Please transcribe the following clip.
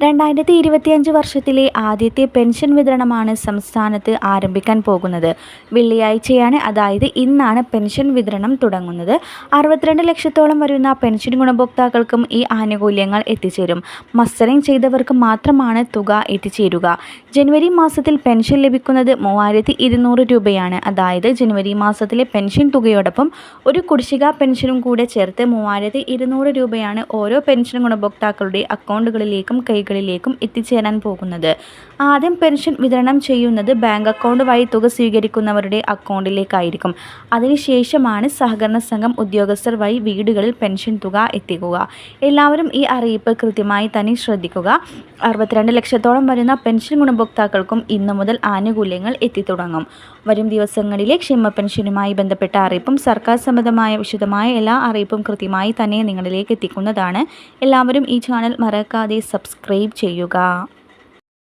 രണ്ടായിരത്തി ഇരുപത്തിയഞ്ച് വർഷത്തിലെ ആദ്യത്തെ പെൻഷൻ വിതരണമാണ് സംസ്ഥാനത്ത് ആരംഭിക്കാൻ പോകുന്നത്. വെള്ളിയാഴ്ചയാണ് അതായത് ഇന്നാണ് പെൻഷൻ വിതരണം തുടങ്ങുന്നത്. അറുപത്തിരണ്ട് ലക്ഷത്തോളം വരുന്ന പെൻഷൻ ഗുണഭോക്താക്കൾക്കും ഈ ആനുകൂല്യങ്ങൾ എത്തിച്ചേരും. മസ്റ്ററിംഗ് ചെയ്തവർക്ക് മാത്രമാണ് തുക എത്തിച്ചേരുക. ജനുവരി മാസത്തിൽ പെൻഷൻ ലഭിക്കുന്നത് മൂവായിരത്തി ഇരുന്നൂറ് രൂപയാണ്. അതായത് ജനുവരി മാസത്തിലെ പെൻഷൻ തുകയോടൊപ്പം ഒരു കുടിശ്ശിക പെൻഷനും കൂടെ ചേർത്ത് മൂവായിരത്തി ഇരുന്നൂറ് രൂപയാണ് ഓരോ പെൻഷൻ ഗുണഭോക്താക്കളുടെ അക്കൗണ്ടുകളിലേക്കും കൈകളിലേക്കും എത്തിച്ചേരാൻ പോകുന്നത്. ആദ്യം പെൻഷൻ വിതരണം ചെയ്യുന്നത് ബാങ്ക് അക്കൗണ്ട് വഴി തുക സ്വീകരിക്കുന്നവരുടെ അക്കൗണ്ടിലേക്കായിരിക്കും. അതിനുശേഷമാണ് സഹകരണ സംഘം ഉദ്യോഗസ്ഥർ വഴി വീടുകളിൽ പെൻഷൻ തുക എത്തിക്കുക. എല്ലാവരും ഈ അറിയിപ്പ് കൃത്യമായി തന്നെ ശ്രദ്ധിക്കുക. അറുപത്തിരണ്ട് ലക്ഷത്തോളം വരുന്ന പെൻഷൻ ഗുണഭോക്താക്കൾക്കും ഇന്നു മുതൽ ആനുകൂല്യങ്ങൾ എത്തിത്തുടങ്ങും. വരും ദിവസങ്ങളിലെ ക്ഷേമ പെൻഷനുമായി ബന്ധപ്പെട്ട അറിയിപ്പും സർക്കാർ സംബന്ധമായ വിശദമായ എല്ലാ അറിയിപ്പും കൃത്യമായി തന്നെ നിങ്ങളിലേക്ക് എത്തിക്കുന്നതാണ്. എല്ലാവരും ഈ ചാനൽ മറക്കാതെ സബ്സ്ക്രൈബ് ചെയ്യുക.